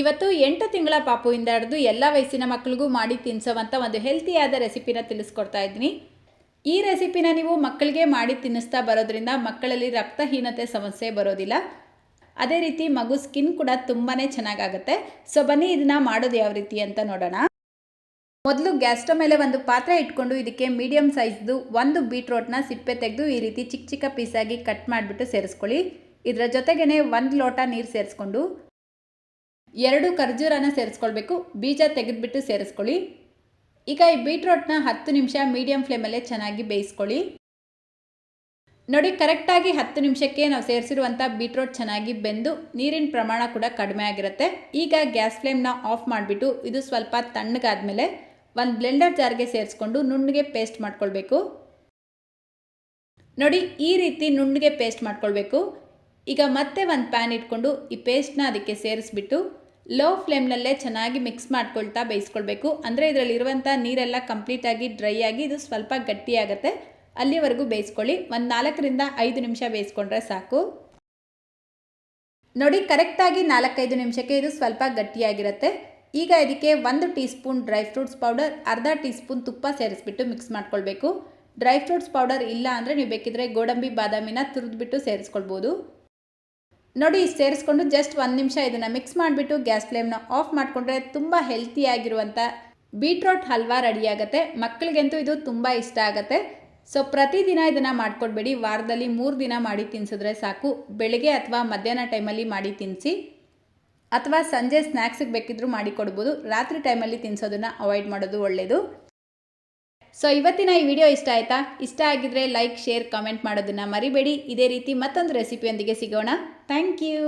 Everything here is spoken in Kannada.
ಇವತ್ತು ಎಂಟು ತಿಂಗಳ ಪಾಪುವಿಂದ ಹಿಡಿದು ಎಲ್ಲ ವಯಸ್ಸಿನ ಮಕ್ಕಳಿಗೂ ಮಾಡಿ ತಿನ್ಸೋವಂಥ ಒಂದು ಹೆಲ್ತಿಯಾದ ರೆಸಿಪಿನ ತಿಳಿಸ್ಕೊಡ್ತಾ ಇದ್ದೀನಿ. ಈ ರೆಸಿಪಿನ ನೀವು ಮಕ್ಕಳಿಗೆ ಮಾಡಿ ತಿನ್ನಿಸ್ತಾ ಬರೋದ್ರಿಂದ ಮಕ್ಕಳಲ್ಲಿ ರಕ್ತಹೀನತೆ ಸಮಸ್ಯೆ ಬರೋದಿಲ್ಲ. ಅದೇ ರೀತಿ ಮಗು ಸ್ಕಿನ್ ಕೂಡ ತುಂಬಾ ಚೆನ್ನಾಗಾಗುತ್ತೆ. ಸೊ ಬನ್ನಿ ಇದನ್ನ ಮಾಡೋದು ಯಾವ ರೀತಿ ಅಂತ ನೋಡೋಣ. ಮೊದಲು ಗ್ಯಾಸ್ ಸ್ಟವ್ ಮೇಲೆ ಒಂದು ಪಾತ್ರೆ ಇಟ್ಕೊಂಡು ಇದಕ್ಕೆ ಮೀಡಿಯಮ್ ಸೈಜ್ದು ಒಂದು ಬೀಟ್ರೋಟ್ನ ಸಿಪ್ಪೆ ತೆಗೆದು ಈ ರೀತಿ ಚಿಕ್ಕ ಚಿಕ್ಕ ಪೀಸಾಗಿ ಕಟ್ ಮಾಡಿಬಿಟ್ಟು ಸೇರಿಸ್ಕೊಳ್ಳಿ. ಇದರ ಜೊತೆಗೇ ಒಂದು ಲೋಟ ನೀರು ಸೇರಿಸ್ಕೊಂಡು ಎರಡು ಖರ್ಜೂರನ ಸೇರಿಸ್ಕೊಳ್ಬೇಕು, ಬೀಜ ತೆಗೆದುಬಿಟ್ಟು ಸೇರಿಸ್ಕೊಳ್ಳಿ. ಈಗ ಈ ಬೀಟ್ರೋಟ್ನ ಹತ್ತು ನಿಮಿಷ ಮೀಡಿಯಂ ಫ್ಲೇಮಲ್ಲೇ ಚೆನ್ನಾಗಿ ಬೇಯಿಸ್ಕೊಳ್ಳಿ. ನೋಡಿ, ಕರೆಕ್ಟಾಗಿ ಹತ್ತು ನಿಮಿಷಕ್ಕೆ ನಾವು ಸೇರಿಸಿರುವಂಥ ಬೀಟ್ರೋಟ್ ಚೆನ್ನಾಗಿ ಬೆಂದು ನೀರಿನ ಪ್ರಮಾಣ ಕೂಡ ಕಡಿಮೆ ಆಗಿರುತ್ತೆ. ಈಗ ಗ್ಯಾಸ್ ಫ್ಲೇಮ್ನ ಆಫ್ ಮಾಡಿಬಿಟ್ಟು ಇದು ಸ್ವಲ್ಪ ತಣ್ಣಗಾದ್ಮೇಲೆ ಒಂದು ಬ್ಲೆಂಡರ್ ಜಾರ್ಗೆ ಸೇರಿಸ್ಕೊಂಡು ನುಣ್ಣಗೆ ಪೇಸ್ಟ್ ಮಾಡ್ಕೊಳ್ಬೇಕು. ನೋಡಿ, ಈ ರೀತಿ ನುಣ್ಣಗೆ ಪೇಸ್ಟ್ ಮಾಡ್ಕೊಳ್ಬೇಕು. ಈಗ ಮತ್ತೆ ಒಂದು ಪ್ಯಾನ್ ಇಟ್ಕೊಂಡು ಈ ಪೇಸ್ಟ್ನ ಅದಕ್ಕೆ ಸೇರಿಸ್ಬಿಟ್ಟು ಲೋ ಫ್ಲೇಮ್ನಲ್ಲೇ ಚೆನ್ನಾಗಿ ಮಿಕ್ಸ್ ಮಾಡ್ಕೊಳ್ತಾ ಬೇಯಿಸ್ಕೊಳ್ಬೇಕು. ಅಂದರೆ ಇದರಲ್ಲಿರುವಂಥ ನೀರೆಲ್ಲ ಕಂಪ್ಲೀಟಾಗಿ ಡ್ರೈ ಆಗಿ ಇದು ಸ್ವಲ್ಪ ಗಟ್ಟಿಯಾಗುತ್ತೆ ಅಲ್ಲಿವರೆಗೂ ಬೇಯಿಸ್ಕೊಳ್ಳಿ. ಒಂದು ನಾಲ್ಕರಿಂದ ಐದು ನಿಮಿಷ ಬೇಯಿಸ್ಕೊಂಡ್ರೆ ಸಾಕು. ನೋಡಿ ಕರೆಕ್ಟಾಗಿ ನಾಲ್ಕೈದು ನಿಮಿಷಕ್ಕೆ ಇದು ಸ್ವಲ್ಪ ಗಟ್ಟಿಯಾಗಿರುತ್ತೆ. ಈಗ ಇದಕ್ಕೆ ಒಂದು teaspoon dry fruits powder ಅರ್ಧ ಟೀ ಸ್ಪೂನ್ ತುಪ್ಪ ಸೇರಿಸ್ಬಿಟ್ಟು ಮಿಕ್ಸ್ ಮಾಡ್ಕೊಳ್ಬೇಕು. ಡ್ರೈ ಫ್ರೂಟ್ಸ್ ಪೌಡರ್ ಇಲ್ಲ ಅಂದರೆ ನೀವು ಬೇಕಿದ್ರೆ ಗೋಡಂಬಿ, ಬಾದಾಮಿನ ತುರಿದ್ಬಿಟ್ಟು ಸೇರಿಸ್ಕೊಳ್ಬೋದು. ನೋಡಿ ಸೇರಿಸ್ಕೊಂಡು ಜಸ್ಟ್ ಒಂದು ನಿಮಿಷ ಇದನ್ನು ಮಿಕ್ಸ್ ಮಾಡಿಬಿಟ್ಟು ಗ್ಯಾಸ್ ಫ್ಲೇಮ್ನ ಆಫ್ ಮಾಡಿಕೊಂಡ್ರೆ ತುಂಬ ಹೆಲ್ತಿಯಾಗಿರುವಂಥ ಬೀಟ್ರೋಟ್ ಹಲ್ವಾ ರೆಡಿಯಾಗುತ್ತೆ ಮಕ್ಕಳಿಗಂತೂ ಇದು ತುಂಬ ಇಷ್ಟ ಆಗುತ್ತೆ. ಸೊ ಪ್ರತಿದಿನ ಇದನ್ನು ಮಾಡಿಕೊಡ್ಬೇಡಿ. ವಾರದಲ್ಲಿ ಮೂರು ದಿನ ಮಾಡಿ ತಿನ್ಸಿದ್ರೆ ಸಾಕು. ಬೆಳಗ್ಗೆ ಅಥವಾ ಮಧ್ಯಾಹ್ನ ಟೈಮಲ್ಲಿ ಮಾಡಿ ತಿನ್ನಿಸಿ ಅಥವಾ ಸಂಜೆ ಸ್ನ್ಯಾಕ್ಸಿಗೆ ಬೇಕಿದ್ದರೂ ಮಾಡಿ ಕೊಡ್ಬೋದು. ರಾತ್ರಿ ಟೈಮಲ್ಲಿ ತಿನ್ಸೋದನ್ನು ಅವಾಯ್ಡ್ ಮಾಡೋದು ಒಳ್ಳೆಯದು ಸೊ ಇವತ್ತಿನ ಈ ವಿಡಿಯೋ ಇಷ್ಟ ಆಯಿತಾ? ಇಷ್ಟ ಆಗಿದ್ರೆ ಲೈಕ್ ಶೇರ್ ಕಾಮೆಂಟ್ ಮಾಡೋದನ್ನು ಮರಿಬೇಡಿ. ಇದೇ ರೀತಿ ಮತ್ತೊಂದು ರೆಸಿಪಿಯೊಂದಿಗೆ ಸಿಗೋಣ. Thank you